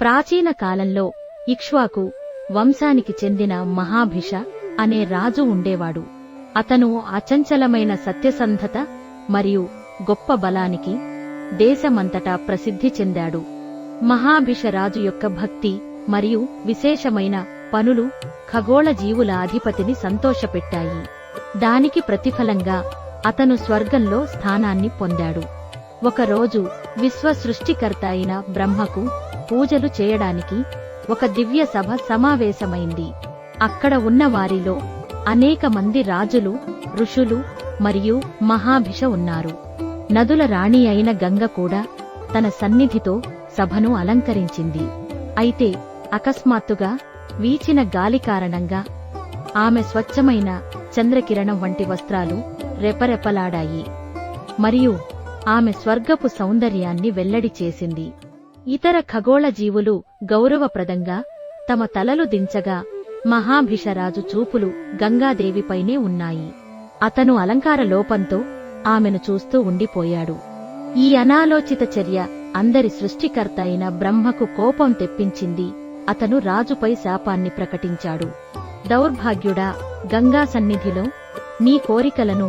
ప్రాచీన కాలంలో ఇక్ష్వాకు వంశానికి చెందిన మహాభిష అనే రాజు ఉండేవాడు. అతను అచంచలమైన సత్యసంధత మరియు గొప్ప బలానికి దేశమంతటా ప్రసిద్ధి చెందాడు. మహాభిష రాజు యొక్క భక్తి మరియు విశేషమైన పనులు ఖగోళ జీవుల అధిపతిని సంతోషపెట్టాయి. దానికి ప్రతిఫలంగా అతను స్వర్గంలో స్థానాన్ని పొందాడు. ఒకరోజు విశ్వ సృష్టికర్త అయిన బ్రహ్మకు పూజలు చేయడానికి ఒక దివ్య సభ సమావేశమైంది. అక్కడ ఉన్న వారిలో అనేక మంది రాజులు ఋషులు మరియు మహాభిష ఉన్నారు. నదుల రాణి అయిన గంగ కూడా తన సన్నిధితో సభను అలంకరించింది. అయితే అకస్మాత్తుగా వీచిన గాలి కారణంగా ఆమె స్వచ్ఛమైన చంద్రకిరణం వంటి వస్త్రాలు రెపరెపలాడాయి. మరియు ఆమె స్వర్గపు సౌందర్యాన్ని వెల్లడి చేసింది. ఇతర ఖగోళ జీవులు గౌరవప్రదంగా తమ తలలు దించగా మహాభిషరాజు చూపులు గంగాదేవిపైనే ఉన్నాయి. అతను అలంకార లోపంతో ఆమెను చూస్తూ ఉండిపోయాడు. ఈ అనాలోచిత చర్య అందరి సృష్టికర్త అయిన బ్రహ్మకు కోపం తెప్పించింది. అతను రాజుపై శాపాన్ని ప్రకటించాడు. దౌర్భాగ్యుడా గంగా సన్నిధిలో నీ కోరికలను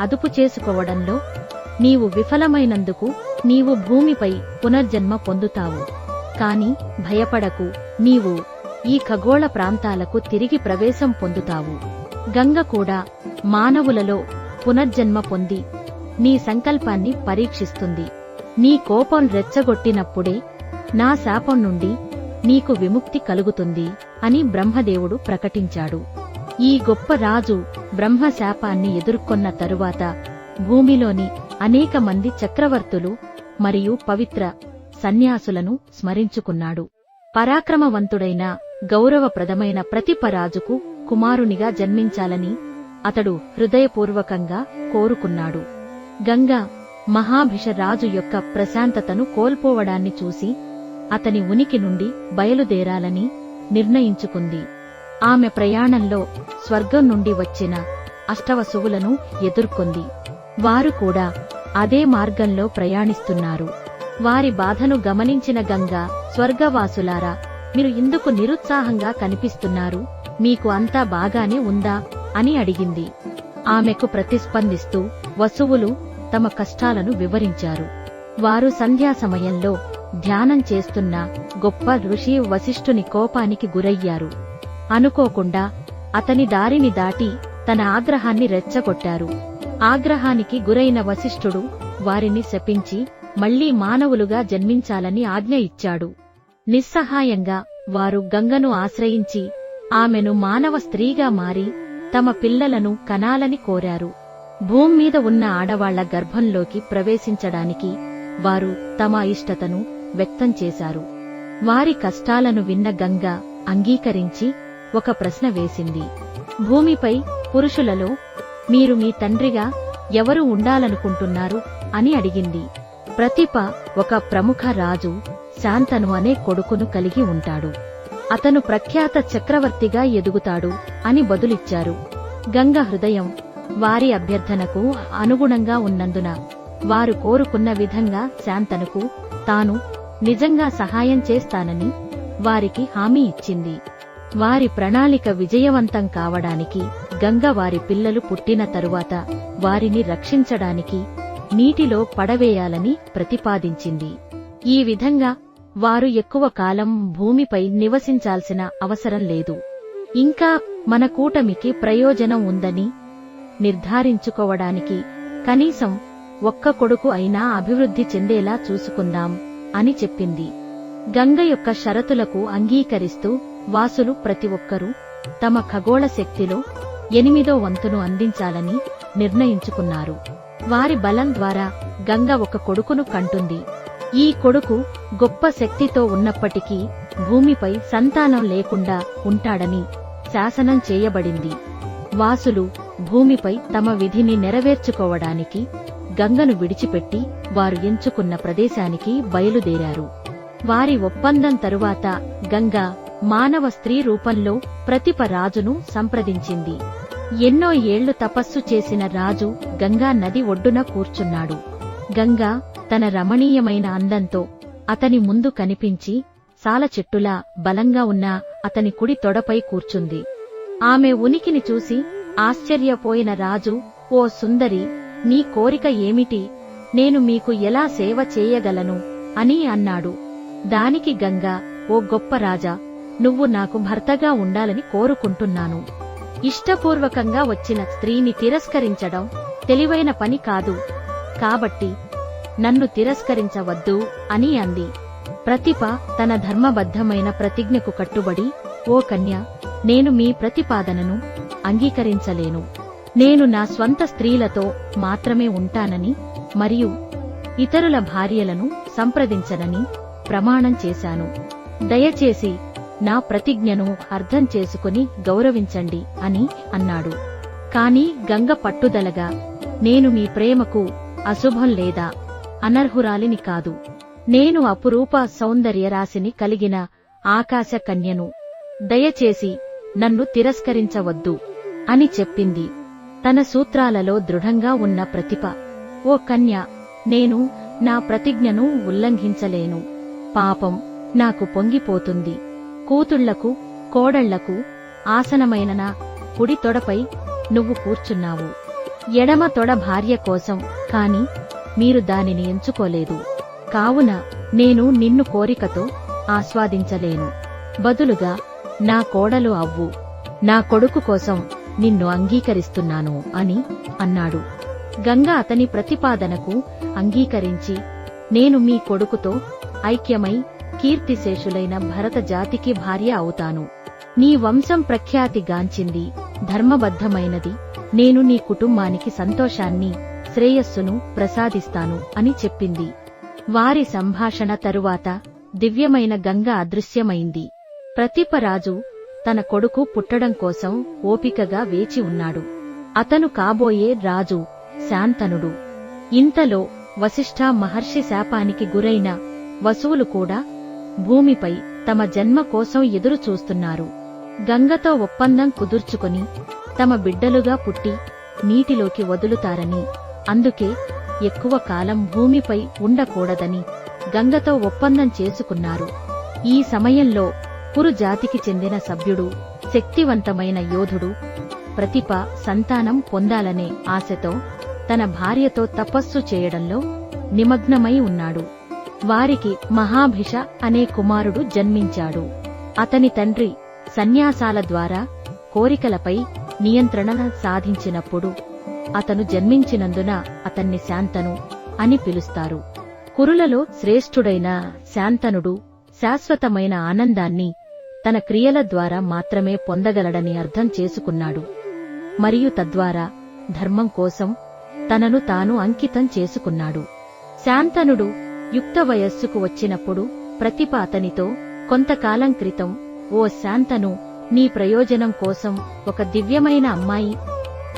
అదుపు చేసుకోవడంలో నీవు విఫలమైనందుకు నీవు భూమిపై పునర్జన్మ పొందుతావు. కాని భయపడకు నీవు ఈ ఖగోళ ప్రాంతాలకు తిరిగి ప్రవేశం పొందుతావు. గంగ కూడా మానవులలో పునర్జన్మ పొంది నీ సంకల్పాన్ని పరీక్షిస్తుంది. నీ కోపం రెచ్చగొట్టినప్పుడే నా శాపం నుండి నీకు విముక్తి కలుగుతుంది అని బ్రహ్మదేవుడు ప్రకటించాడు. ఈ గొప్ప రాజు బ్రహ్మ శాపాన్ని ఎదుర్కొన్న తరువాత భూమిలోని అనేక మంది చక్రవర్తులు మరియు పవిత్ర సన్యాసులను స్మరించుకున్నాడు. పరాక్రమవంతుడైన గౌరవప్రదమైన ప్రతిపరాజుకు కుమారునిగా జన్మించాలని అతడు హృదయపూర్వకంగా కోరుకున్నాడు. గంగ మహాభిషరాజు యొక్క ప్రశాంతతను కోల్పోవడాన్ని చూసి అతని ఉనికి నుండి బయలుదేరాలని నిర్ణయించుకుంది. ఆమె ప్రయాణంలో స్వర్గం నుండి వచ్చిన అష్టవసువులను ఎదుర్కొంది. వారు కూడా అదే మార్గంలో ప్రయాణిస్తున్నారు. వారి బాధను గమనించిన గంగ స్వర్గవాసులారా మీరు ఇందుకు నిరుత్సాహంగా కనిపిస్తున్నారు. మీకు అంతా బాగానే ఉందా? అని అడిగింది. ఆమెకు ప్రతిస్పందిస్తూ వసువులు తమ కష్టాలను వివరించారు. వారు సంధ్యా సమయంలో ధ్యానం చేస్తున్న గొప్ప ఋషి వశిష్ఠుని కోపానికి గురయ్యారు. అనుకోకుండా అతని దారిని దాటి తన ఆగ్రహాన్ని రెచ్చగొట్టారు. ఆగ్రహానికి గురైన వశిష్ఠుడు వారిని శపించి మళ్ళీ మానవులుగా జన్మించాలని ఆజ్ఞ ఇచ్చాడు. నిస్సహాయంగా వారు గంగను ఆశ్రయించి ఆమెను మానవ స్త్రీగా మారి తమ పిల్లలను కనాలని కోరారు. భూమ్మీద ఉన్న ఆడవాళ్ళ గర్భంలోకి ప్రవేశించడానికి వారు తమ ఇష్టతను వ్యక్తం చేశారు. వారి కష్టాలను విన్న గంగ అంగీకరించి ఒక ప్రశ్న వేసింది. భూమిపై పురుషులలో మీరు మీ తండ్రిగా ఎవరు ఉండాలనుకుంటున్నారు అని అడిగింది. ప్రతిప ఒక ప్రముఖ రాజు శాంతను అనే కొడుకును కలిగి ఉంటాడు. అతను ప్రఖ్యాత చక్రవర్తిగా ఎదుగుతాడు అని బదులిచ్చారు. గంగ హృదయం వారి అభ్యర్థనకు అనుగుణంగా ఉన్నందున వారు కోరుకున్న విధంగా శాంతనుకు తాను నిజంగా సహాయం చేస్తానని వారికి హామీ ఇచ్చింది. వారి ప్రణాళిక విజయవంతం కావడానికి గంగ వారి పిల్లలు పుట్టిన తరువాత వారిని రక్షించడానికి నీటిలో పడవేయాలని ప్రతిపాదించింది. ఈ విధంగా వారు ఎక్కువ కాలం భూమిపై నివసించాల్సిన అవసరం లేదు. ఇంకా మన కూటమికి ప్రయోజనం ఉందని నిర్ధారించుకోవడానికి కనీసం ఒక్క కొడుకు అయినా అభివృద్ధి చెందేలా చూసుకుందాం అని చెప్పింది. గంగ యొక్క షరతులకు అంగీకరిస్తూ వాసులు ప్రతి ఒక్కరూ తమ ఖగోళ శక్తిలో ఎనిమిదో వంతును అందించాలని నిర్ణయించుకున్నారు. వారి బలం ద్వారా గంగ ఒక కొడుకును కంటుంది. ఈ కొడుకు గొప్ప శక్తితో ఉన్నప్పటికీ భూమిపై సంతానం లేకుండా ఉంటాడని శాసనం చేయబడింది. వాసులు భూమిపై తమ విధిని నెరవేర్చుకోవడానికి గంగను విడిచిపెట్టి వారు ఎంచుకున్న ప్రదేశానికి బయలుదేరారు. వారి ఒప్పందం తరువాత గంగ మానవ స్త్రీ రూపంలో ప్రతిప రాజును సంప్రదించింది. ఎన్నో ఏళ్ళు తపస్సు చేసిన రాజు గంగా నది ఒడ్డున కూర్చున్నాడు. గంగా తన రమణీయమైన అందంతో అతని ముందు కనిపించి సాల చెట్టులా బలంగా ఉన్న అతని కుడి తొడపై కూర్చుంది. ఆమె ఉనికిని చూసి ఆశ్చర్యపోయిన రాజు ఓ సుందరి నీ కోరిక ఏమిటి? నేను మీకు ఎలా సేవ చేయగలను? అని అన్నాడు. దానికి గంగా ఓ గొప్ప రాజా నువ్వు నాకు భర్తగా ఉండాలని కోరుకుంటున్నాను. ఇష్టపూర్వకంగా వచ్చిన స్త్రీని తిరస్కరించడం తెలివైన పని కాదు. కాబట్టి నన్ను తిరస్కరించవద్దు అని అంది. ప్రతిభ తన ధర్మబద్ధమైన ప్రతిజ్ఞకు కట్టుబడి ఓ కన్య నేను మీ ప్రతిపాదనను అంగీకరించలేను. నేను నా స్వంత స్త్రీలతో మాత్రమే ఉంటానని మరియు ఇతరుల భార్యలను సంప్రదించనని ప్రమాణం చేశాను. దయచేసి నా ప్రతిజ్ఞను అర్థం చేసుకుని గౌరవించండి అని అన్నాడు. కాని గంగ పట్టుదలగా నేను మీ ప్రేమకు అశుభం లేదా అనర్హురాలిని కాదు. నేను అపురూప సౌందర్య రాశిని కలిగిన ఆకాశ కన్యను. దయచేసి నన్ను తిరస్కరించవద్దు అని చెప్పింది. తన సూత్రాలలో దృఢంగా ఉన్న ప్రతిభ ఓ కన్య నేను నా ప్రతిజ్ఞను ఉల్లంఘించలేను. పాపం నాకు పొంగిపోతుంది. కూతుళ్ళకు కోడళ్ళకు ఆసనమైన కుడి తొడపై నువ్వు కూర్చున్నావు. ఎడమ తొడ భార్య కోసం కాని మీరు దానిని ఎంచుకోలేదు. కావున నేను నిన్ను కోరికతో ఆస్వాదించలేను. బదులుగా నా కోడలు అవ్వు. నా కొడుకు కోసం నిన్ను అంగీకరిస్తున్నాను అని అన్నాడు. గంగ అతని ప్రతిపాదనకు అంగీకరించి నేను మీ కొడుకుతో ఐక్యమై కీర్తిశేషులైన భరత జాతికి భార్య అవుతాను. నీ వంశం ప్రఖ్యాతి గాంచింది ధర్మబద్ధమైనది. నేను నీ కుటుంబానికి సంతోషాన్ని శ్రేయస్సును ప్రసాదిస్తాను అని చెప్పింది. వారి సంభాషణ తరువాత దివ్యమైన గంగ అదృశ్యమైంది. ప్రతిపరాజు తన కొడుకు పుట్టడం కోసం ఓపికగా వేచి ఉన్నాడు. అతను కాబోయే రాజు శాంతనుడు. ఇంతలో వశిష్ఠ మహర్షి శాపానికి గురైన వసువులు కూడా భూమిపై తమ జన్మ కోసం ఎదురు చూస్తున్నారు. గంగతో ఒప్పందం కుదుర్చుకొని తమ బిడ్డలుగా పుట్టి నీటిలోకి వదులుతారని అందుకే ఎక్కువ కాలం భూమిపై ఉండకూడదని గంగతో ఒప్పందం చేసుకున్నారు. ఈ సమయంలో కురు జాతికి చెందిన సభ్యుడు శక్తివంతమైన యోధుడు ప్రతిభ సంతానం పొందాలనే ఆశతో తన భార్యతో తపస్సు చేయడంలో నిమగ్నమై ఉన్నాడు. వారికి మహాభిష అనే కుమారుడు జన్మించాడు. అతని తండ్రి సన్యాసాల ద్వారా కోరికలపై నియంత్రణ సాధించినప్పుడు అతను జన్మించినందున అతన్ని శాంతను అని పిలుస్తారు. కురులలో శ్రేష్ఠుడైన శాంతనుడు శాశ్వతమైన ఆనందాన్ని తన క్రియల ద్వారా మాత్రమే పొందగలడని అర్థం చేసుకున్నాడు. మరియు తద్వారా ధర్మం కోసం తనను తాను అంకితం చేసుకున్నాడు. శాంతనుడు యుక్త వయస్సుకు వచ్చినప్పుడు ప్రతిభ అతనితో కొంతకాలం క్రితం ఓ శాంతను నీ ప్రయోజనం కోసం ఒక దివ్యమైన అమ్మాయి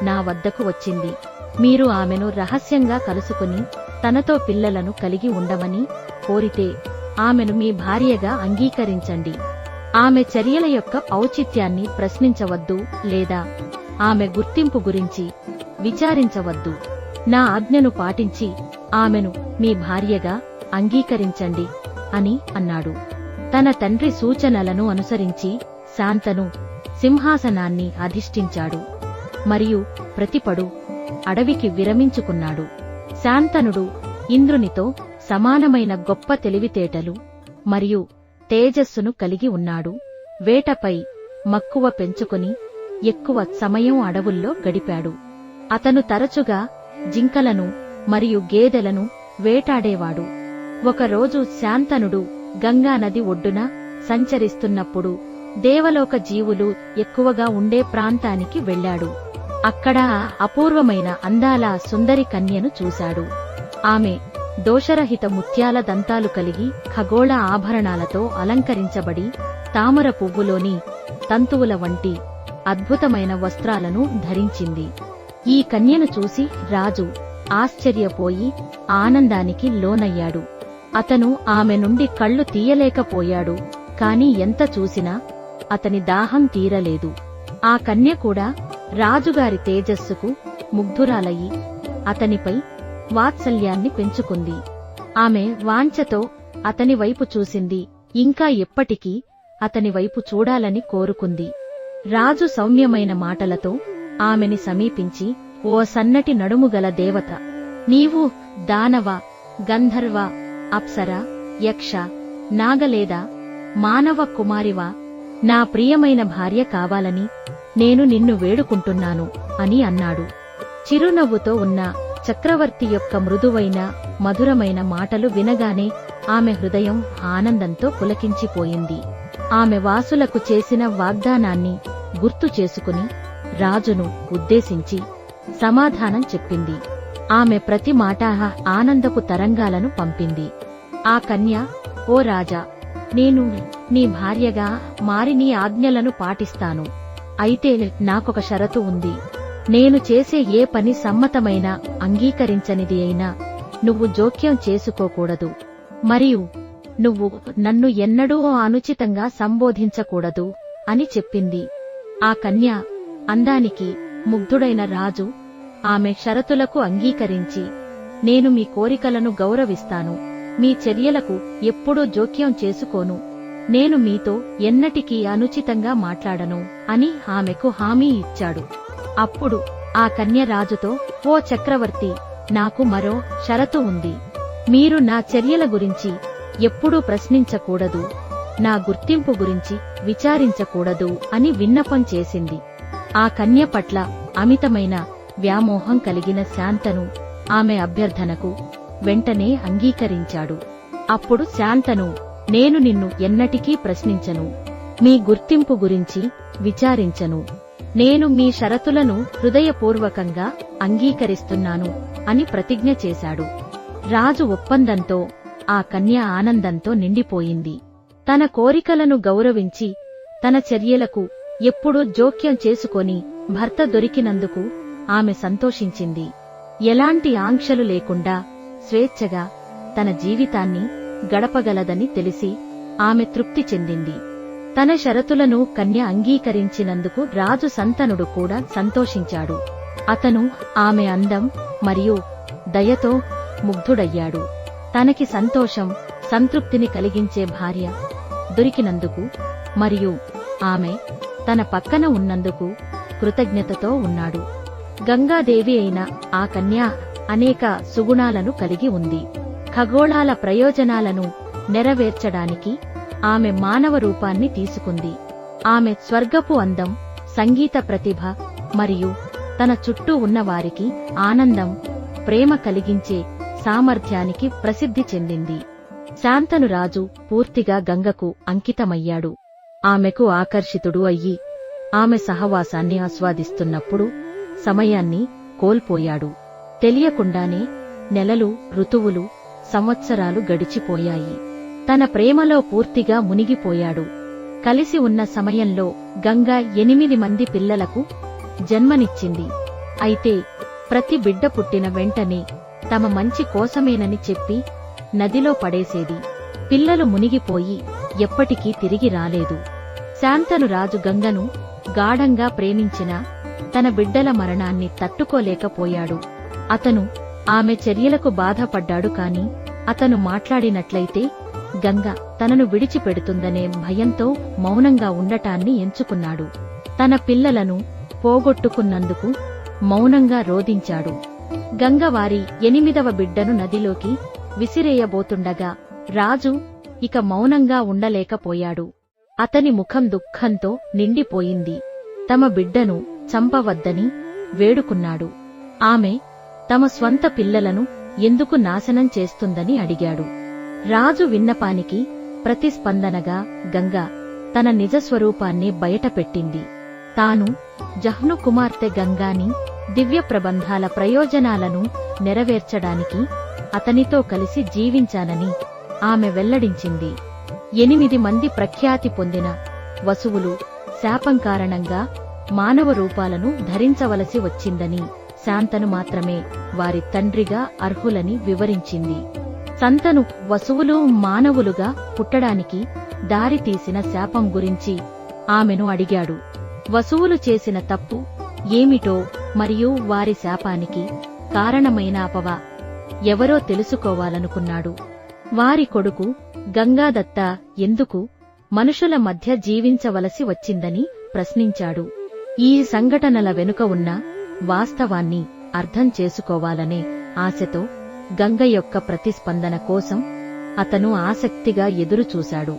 నా వద్దకు వచ్చింది. మీరు ఆమెను రహస్యంగా కలుసుకుని తనతో పిల్లలను కలిగి ఉండమని కోరితే ఆమెను మీ భార్యగా అంగీకరించండి. ఆమె చర్యల యొక్క ఔచిత్యాన్ని ప్రశ్నించవద్దు లేదా ఆమె గుర్తింపు గురించి విచారించవద్దు. నా ఆజ్ఞను పాటించి ఆమెను మీ భార్యగా అంగీకరించండి అని అన్నాడు. తన తండ్రి సూచనలను అనుసరించి శాంతను సింహాసనాన్ని అధిష్ఠించాడు. మరియు ప్రతిపడు అడవికి విరమించుకున్నాడు. శాంతనుడు ఇంద్రునితో సమానమైన గొప్ప తెలివితేటలు మరియు తేజస్సును కలిగి ఉన్నాడు. వేటపై మక్కువ పెంచుకుని ఎక్కువ సమయం అడవుల్లో గడిపాడు. అతను తరచుగా జింకలను మరియు గేదెలను వేటాడేవాడు. ఒకరోజు శాంతనుడు గంగానది ఒడ్డున సంచరిస్తున్నప్పుడు దేవలోక జీవులు ఎక్కువగా ఉండే ప్రాంతానికి వెళ్ళాడు. అక్కడ అపూర్వమైన అందాల సుందరి కన్యను చూశాడు. ఆమె దోషరహిత ముత్యాల దంతాలు కలిగి ఖగోళ ఆభరణాలతో అలంకరించబడి తామర పువ్వులోని తంతువుల వంటి అద్భుతమైన వస్త్రాలను ధరించింది. ఈ కన్యను చూసి రాజు ఆశ్చర్యపోయి ఆనందానికి లోనయ్యాడు. అతను ఆమె నుండి కళ్ళు తీయలేకపోయాడు కాని ఎంత చూసినా అతని దాహం తీరలేదు. ఆ కన్య కూడా రాజుగారి తేజస్సుకు ముగ్ధురాలయ్యి అతనిపై వాత్సల్యాన్ని పెంచుకుంది. ఆమె వాంఛతో అతని వైపు చూసింది ఇంకా ఎప్పటికీ అతని వైపు చూడాలని కోరుకుంది. రాజు సౌమ్యమైన మాటలతో ఆమెని సమీపించి ఓ సన్నటి నడుముగల దేవత నీవు దానవ గంధర్వ అప్సర యక్ష నాగలేదా మానవ కుమారివా నా ప్రియమైన భార్య కావాలని నేను నిన్ను వేడుకుంటున్నాను అని అన్నాడు. చిరునవ్వుతో ఉన్న చక్రవర్తి యొక్క మృదువైన మధురమైన మాటలు వినగానే ఆమె హృదయం ఆనందంతో పులకించిపోయింది. ఆమె వాసులకు చేసిన వాగ్దానాన్ని గుర్తు చేసుకుని రాజును ఉద్దేశించి సమాధానం చెప్పింది. ఆమె ప్రతి మాట ఆనందపు తరంగాలను పంపింది. ఆ కన్య ఓ రాజా నేను నీ భార్యగా మారి నీ ఆజ్ఞలను పాటిస్తాను. అయితే నాకొక షరతు ఉంది. నేను చేసే ఏ పని సమ్మతమైన అంగీకరించనిది అయినా నువ్వు జోక్యం చేసుకోకూడదు. మరియు నువ్వు నన్ను ఎన్నడూ అనుచితంగా సంబోధించకూడదు అని చెప్పింది. ఆ కన్య అందానికి ముగ్ధుడైన రాజు ఆమె షరతులకు అంగీకరించి నేను మీ కోరికలను గౌరవిస్తాను. మీ చర్యలకు ఎప్పుడూ జోక్యం చేసుకోను. నేను మీతో ఎన్నటికీ అనుచితంగా మాట్లాడను అని ఆమెకు హామీ ఇచ్చాడు. అప్పుడు ఆ కన్య రాజుతో ఓ చక్రవర్తి నాకు మరో షరతు ఉంది. మీరు నా చర్యల గురించి ఎప్పుడూ ప్రశ్నించకూడదు. నా గుర్తింపు గురించి విచారించకూడదు అని విన్నపం చేసింది. ఆ కన్య పట్ల అమితమైన వ్యామోహం కలిగిన శాంతను ఆమె అభ్యర్థనకు వెంటనే అంగీకరించాడు. అప్పుడు శాంతను నేను నిన్ను ఎన్నటికీ ప్రశ్నించను మీ గుర్తింపు గురించి విచారించను నేను మీ షరతులను హృదయపూర్వకంగా అంగీకరిస్తున్నాను అని ప్రతిజ్ఞ చేశాడు. రాజు ఒప్పందంతో ఆ కన్య ఆనందంతో నిండిపోయింది. తన కోరికలను గౌరవించి తన చర్యలకు ఎప్పుడూ జోక్యం చేసుకొని భర్త దొరికినందుకు ఆమె సంతోషించింది. ఎలాంటి ఆంక్షలు లేకుండా స్వేచ్ఛగా తన జీవితాన్ని గడపగలదని తెలిసి ఆమె తృప్తి చెందింది. తన షరతులను కన్య అంగీకరించినందుకు రాజు సంతనుడు కూడా సంతోషించాడు. అతను ఆమె అందం మరియు దయతో ముగ్ధుడయ్యాడు. తనకి సంతోషం సంతృప్తిని కలిగించే భార్య దొరికినందుకు మరియు ఆమె తన పక్కన ఉన్నందుకు కృతజ్ఞతతో ఉన్నాడు. గంగాదేవి అయిన ఆ కన్య అనేక సుగుణాలను కలిగి ఉంది. ఖగోళాల ప్రయోజనాలను నెరవేర్చడానికి ఆమె మానవ రూపాన్ని తీసుకుంది. ఆమె స్వర్గపు అందం సంగీత ప్రతిభ మరియు తన చుట్టూ ఉన్నవారికి ఆనందం ప్రేమ కలిగించే సామర్థ్యానికి ప్రసిద్ధి చెందింది. శాంతను రాజు పూర్తిగా గంగకు అంకితమయ్యాడు. ఆమెకు ఆకర్షితుడు అయ్యి ఆమె సహవాసాన్ని ఆస్వాదిస్తున్నప్పుడు సమయాన్ని కోల్పోయాడు. తెలియకుండానే నెలలు ఋతువులు సంవత్సరాలు గడిచిపోయాయి. తన ప్రేమలో పూర్తిగా మునిగిపోయాడు. కలిసి ఉన్న సమయంలో గంగా ఎనిమిది మంది పిల్లలకు జన్మనిచ్చింది. అయితే ప్రతి బిడ్డ పుట్టిన వెంటనే తమ మంచి కోసమేనని చెప్పి నదిలో పడేసేది. పిల్లలు మునిగిపోయి ఎప్పటికీ తిరిగి రాలేదు. శాంతను రాజు గంగను గాఢంగా ప్రేమించినా తన బిడ్డల మరణాన్ని తట్టుకోలేకపోయాడు. అతను ఆమె చర్యలకు బాధపడ్డాడు కాని అతను మాట్లాడినట్లయితే గంగ తనను విడిచిపెడుతుందనే భయంతో మౌనంగా ఉండటాన్ని ఎంచుకున్నాడు. తన పిల్లలను పోగొట్టుకున్నందుకు మౌనంగా రోదించాడు గంగవారి ఎనిమిదవ బిడ్డను నదిలోకి విసిరేయబోతుండగా రాజు ఇక మౌనంగా ఉండలేకపోయాడు. అతని ముఖం దుఃఖంతో నిండిపోయింది. తమ బిడ్డను చంపవద్దని వేడుకున్నాడు. ఆమె తమ స్వంత పిల్లలను ఎందుకు నాశనం చేస్తుందని అడిగాడు. రాజు విన్నపానికి ప్రతిస్పందనగా గంగ తన నిజ స్వరూపాన్ని బయటపెట్టింది. తాను జహ్ను కుమార్తె గంగాని దివ్య ప్రబంధాల ప్రయోజనాలను నెరవేర్చడానికి అతనితో కలిసి జీవించానని ఆమె వెల్లడించింది. ఎనిమిది మంది ప్రఖ్యాతి పొందిన వసువులు శాపం కారణంగా మానవ రూపాలను ధరించవలసి వచ్చిందని శాంతను మాత్రమే వారి తండ్రిగా అర్హులని వివరించింది. సంతను వసువులు మానవులుగా పుట్టడానికి దారి తీసిన శాపం గురించి ఆమెను అడిగాడు. వసువులు చేసిన తప్పు ఏమిటో మరియు వారి శాపానికి కారణమైన అపవ ఎవరో తెలుసుకోవాలనుకున్నాడు. వారి కొడుకు గంగాదత్త ఎందుకు మనుషుల మధ్య జీవించవలసి వచ్చిందని ప్రశ్నించాడు. ఈ సంఘటనల వెనుక ఉన్న వాస్తవాన్ని అర్థం చేసుకోవాలనే ఆశతో గంగ యొక్క ప్రతిస్పందన కోసం అతను ఆసక్తిగా ఎదురుచూశాడు.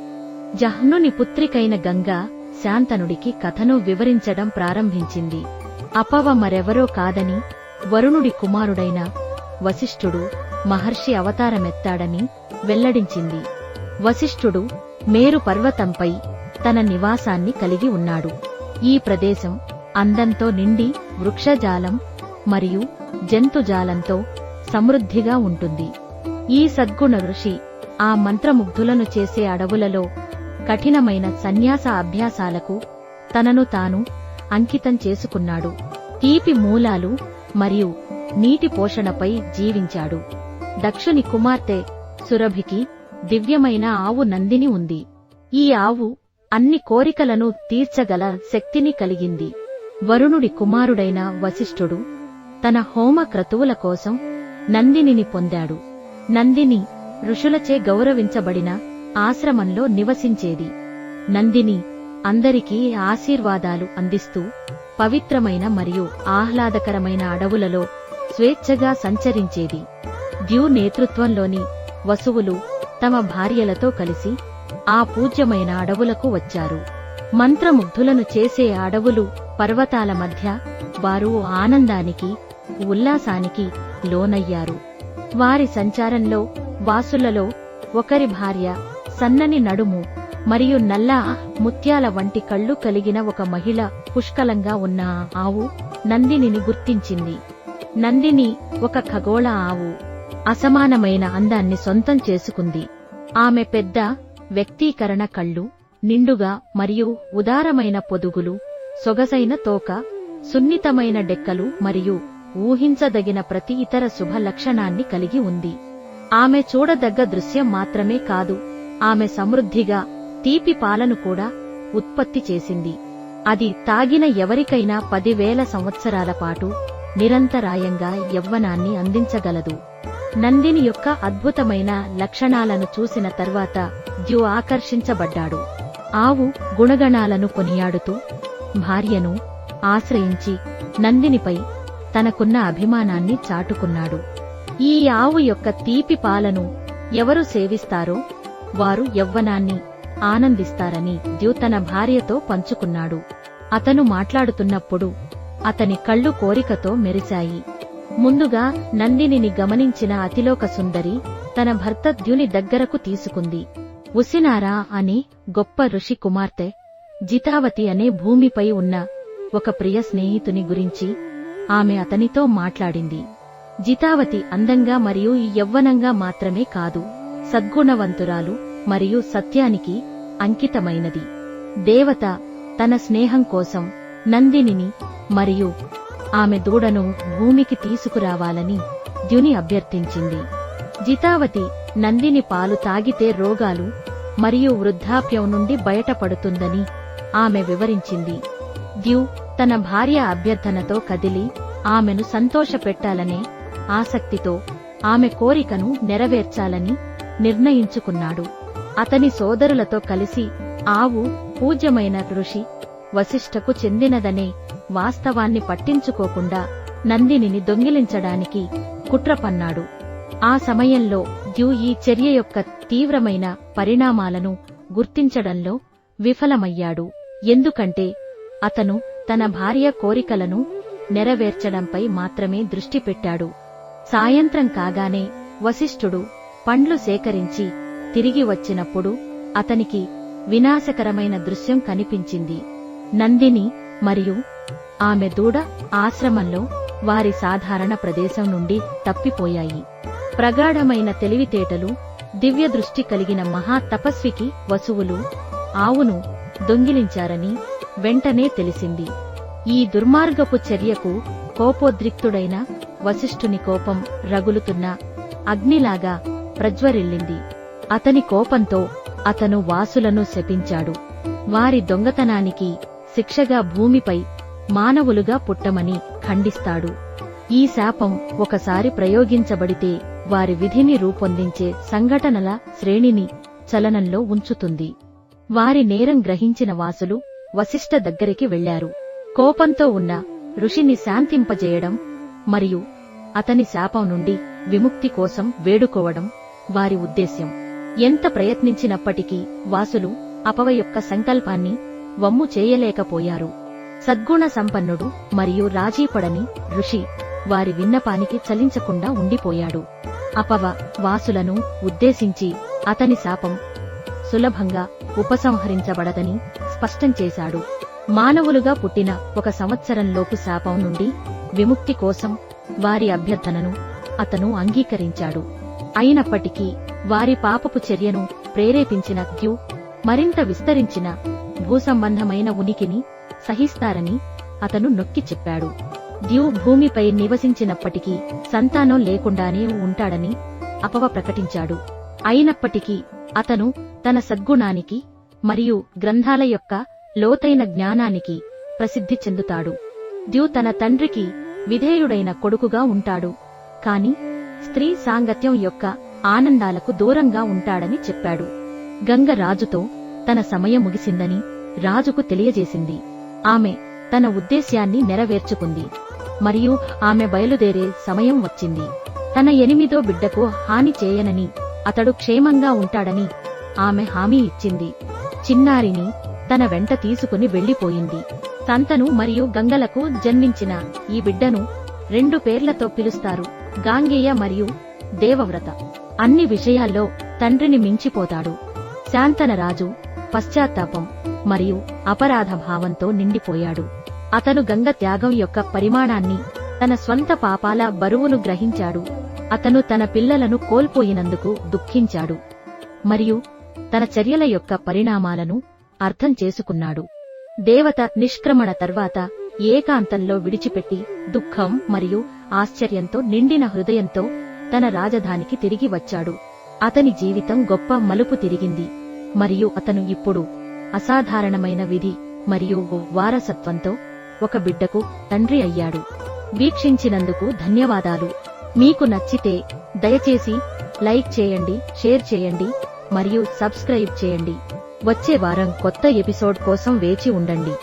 జహ్నుని పుత్రికైన గంగ శాంతనుడికి కథను వివరించడం ప్రారంభించింది. అపవ మరెవరో కాదని వరుణుడి కుమారుడైన వశిష్ఠుడు మహర్షి అవతారమెత్తాడని వెల్లడించింది. వశిష్ఠుడు మేరు పర్వతంపై తన నివాసాన్ని కలిగి ఉన్నాడు. ఈ ప్రదేశం అందంతో నిండి వృక్షజాలం మరియు జంతుజాలంతో సమృద్ధిగా ఉంటుంది. ఈ సద్గుణ ఋషి ఆ మంత్రముగ్ధులను చేసే అడవులలో కఠినమైన సన్యాస అభ్యాసాలకు తనను తాను అంకితం చేసుకున్నాడు. తీపి మూలాలు మరియు నీటి పోషణపై జీవించాడు. దక్షుని కుమార్తె సురభికి దివ్యమైన ఆవు నందిని ఉంది. ఈ ఆవు అన్ని కోరికలను తీర్చగల శక్తిని కలిగింది. వరుణుడి కుమారుడైన వశిష్ఠుడు తన హోమ క్రతువుల కోసం నందినిని పొందాడు. నందిని ఋషులచే గౌరవించబడిన ఆశ్రమంలో నివసించేది. నందిని అందరికీ ఆశీర్వాదాలు అందిస్తూ పవిత్రమైన మరియు ఆహ్లాదకరమైన అడవులలో స్వేచ్ఛగా సంచరించేది. ద్యూ నేతృత్వంలోని వసువులు తమ భార్యలతో కలిసి ఆ పూజ్యమైన అడవులకు వచ్చారు. మంత్రముగ్ధులను చేసే అడవులు పర్వతాల మధ్య వారు ఆనందానికి ఉల్లాసానికి లోనయ్యారు. వారి సంచారంలో వాసులలో ఒకరి భార్య సన్నని నడుము మరియు నల్ల ముత్యాల వంటి కళ్ళు కలిగిన ఒక మహిళ పుష్కలంగా ఉన్న ఆవు నందినిని గుర్తించింది. నందిని ఒక ఖగోళ ఆవు అసమానమైన అందాన్ని సొంతం చేసుకుంది. ఆమె పెద్ద వ్యక్తీకరణ కళ్ళు నిండుగా మరియు ఉదారమైన పొదుగులు సొగసైన తోక సున్నితమైన డెక్కలు మరియు ఊహించదగిన ప్రతి ఇతర శుభ లక్షణాన్ని కలిగి ఉంది. ఆమె చూడదగ్గ దృశ్యం మాత్రమే కాదు ఆమె సమృద్ధిగా తీపి పాలను కూడా ఉత్పత్తి చేసింది. అది తాగిన ఎవరికైనా పదివేల సంవత్సరాల పాటు నిరంతరాయంగా యవ్వనాన్ని అందించగలదు. నందిని యొక్క అద్భుతమైన లక్షణాలను చూసిన తర్వాత ద్యు ఆకర్షించబడ్డాడు. ఆవు గుణగణాలను కొనియాడుతూ భార్యను ఆశ్రయించి నందినిపై తనకున్న అభిమానాన్ని చాటుకున్నాడు. ఈ ఆవు యొక్క తీపి పాలను ఎవరు సేవిస్తారో వారు యవ్వనాన్ని ఆనందిస్తారని ద్యు తన భార్యతో పంచుకున్నాడు. అతను మాట్లాడుతున్నప్పుడు అతని కళ్ళు కోరికతో మెరిశాయి. ముందుగా నందినిని గమనించిన అతిలోక సుందరి తన భర్త ద్యుని దగ్గరకు తీసుకుంది. ఉసినారా అనే గొప్ప ఋషి కుమార్తె జితావతి అనే భూమిపై ఉన్న ఒక ప్రియ స్నేహితుని గురించి ఆమె అతనితో మాట్లాడింది. జితావతి అందంగా మరియు యవ్వనంగా మాత్రమే కాదు సద్గుణవంతురాలు మరియు సత్యానికి అంకితమైనది. దేవత తన స్నేహం కోసం నందినిని మరియు ఆమె దూడను భూమికి తీసుకురావాలని ద్యుని అభ్యర్థించింది. జితావతి నందిని పాలు తాగితే రోగాలు మరియు వృద్ధాప్యం నుండి బయటపడుతుందని ఆమె వివరించింది. ద్యు తన భార్య అభ్యర్థనతో కదిలి ఆమెను సంతోషపెట్టాలనే ఆసక్తితో ఆమె కోరికను నెరవేర్చాలని నిర్ణయించుకున్నాడు. అతని సోదరులతో కలిసి ఆవు పూజ్యమైన ఋషి వశిష్ఠకు చెందినదనే వాస్తవాన్ని పట్టించుకోకుండా నందినిని దొంగిలించడానికి కుట్ర పన్నాడు ఆ సమయంలో ద్యు ఈ చర్య యొక్క తీవ్రమైన పరిణామాలను గుర్తించడంలో విఫలమయ్యాడు. ఎందుకంటే అతను తన భార్య కోరికలను నెరవేర్చడంపై మాత్రమే దృష్టి పెట్టాడు. సాయంత్రం కాగానే వశిష్ఠుడు పండ్లు సేకరించి తిరిగి వచ్చినప్పుడు అతనికి వినాశకరమైన దృశ్యం కనిపించింది. నందిని మరియు ఆమె దూడ ఆశ్రమంలో వారి సాధారణ ప్రదేశం నుండి తప్పిపోయాయి. ప్రగాఢమైన తెలివితేటలు దివ్య దృష్టి కలిగిన మహా తపస్వికి వసువులు ఆవును దొంగిలించారని వెంటనే తెలిసింది. ఈ దుర్మార్గపు చర్యకు కోపోద్రిక్తుడైన వశిష్ఠుని కోపం రగులుతున్న అగ్నిలాగా ప్రజ్వరిల్లింది. అతని కోపంతో అతను వాసులను శపించాడు. వారి దొంగతనానికి శిక్షగా భూమిపై మానవులుగా పుట్టమని ఖండిస్తాడు. ఈ శాపం ఒకసారి ప్రయోగించబడితే వారి విధిని రూపొందించే సంఘటనల శ్రేణిని చలనంలో ఉంచుతుంది. వారి నేరం గ్రహించిన వాసులు వశిష్ఠ దగ్గరికి వెళ్ళారు కోపంతో ఉన్న ఋషిని శాంతింపజేయడం మరియు అతని శాపం నుండి విముక్తి కోసం వేడుకోవడం వారి ఉద్దేశ్యం. ఎంత ప్రయత్నించినప్పటికీ వాసులు అపవ యొక్క సంకల్పాన్ని వమ్ము చేయలేకపోయారు. సద్గుణ సంపన్నుడు మరియు రాజీపడని ఋషి వారి విన్నపానికి చలించకుండా ఉండిపోయాడు. అపవ వాసులను ఉద్దేశించి అతని శాపం సులభంగా ఉపసంహరించబడదని స్పష్టం చేశాడు. మానవులుగా పుట్టిన ఒక సంవత్సరంలోపు శాపం నుండి విముక్తి కోసం వారి అభ్యర్థనను అతను అంగీకరించాడు. అయినప్పటికీ వారి పాపపు చర్యను ప్రేరేపించిన క్యూ మరింత విస్తరించిన భూసంబంధమైన ఉనికిని సహిస్తారని అతను నొక్కి చెప్పాడు. ద్యూ భూమిపై నివసించినప్పటికీ సంతానం లేకుండానే ఉంటాడని అపవ ప్రకటించాడు. అయినప్పటికీ అతను తన సద్గుణానికి మరియు గ్రంథాల యొక్క లోతైన జ్ఞానానికి ప్రసిద్ధి చెందుతాడు. ద్యూ తన తండ్రికి విధేయుడైన కొడుకుగా ఉంటాడు. కాని స్త్రీ సాంగత్యం యొక్క ఆనందాలకు దూరంగా ఉంటాడని చెప్పాడు. గంగ రాజుతో తన సమయం ముగిసిందని రాజుకు తెలియజేసింది. ఆమె తన ఉద్దేశ్యాన్ని నెరవేర్చుకుంది. మరియు ఆమె బయలుదేరే సమయం వచ్చింది. తన ఎనిమిదో బిడ్డకు హాని చేయనని అతడు క్షేమంగా ఉంటాడని ఆమె హామీ ఇచ్చింది. చిన్నారిని తన వెంట తీసుకుని వెళ్ళిపోయింది సంతను మరియు గంగలకు జన్మించిన ఈ బిడ్డను రెండు పేర్లతో పిలుస్తారు. గాంగేయ మరియు దేవవ్రత. అన్ని విషయాల్లో తండ్రిని మించిపోతాడు. శాంతనరాజు పశ్చాత్తాపం మరియు అపరాధ భావంతో నిండిపోయాడు. అతను గంగ త్యాగం యొక్క పరిమాణాన్ని తన స్వంత పాపాల బరువును గ్రహించాడు. అతను తన పిల్లలను కోల్పోయినందుకు దుఃఖించాడు మరియు తన చర్యల యొక్క పరిణామాలను అర్థం చేసుకున్నాడు. దేవత నిష్క్రమణ తర్వాత ఏకాంతంలో విడిచిపెట్టి దుఃఖం మరియు ఆశ్చర్యంతో నిండిన హృదయంతో తన రాజధానికి తిరిగి వచ్చాడు. అతని జీవితం గొప్ప మలుపు తిరిగింది. మరియు అతను ఇప్పుడు అసాధారణమైన విధి మరియు ఓ వారసత్వంతో ఒక బిడ్డకు తండ్రి అయ్యాడు. వీక్షించినందుకు ధన్యవాదాలు. మీకు నచ్చితే దయచేసి లైక్ చేయండి షేర్ చేయండి మరియు సబ్స్క్రైబ్ చేయండి. వచ్చే వారం కొత్త ఎపిసోడ్ కోసం వేచి ఉండండి.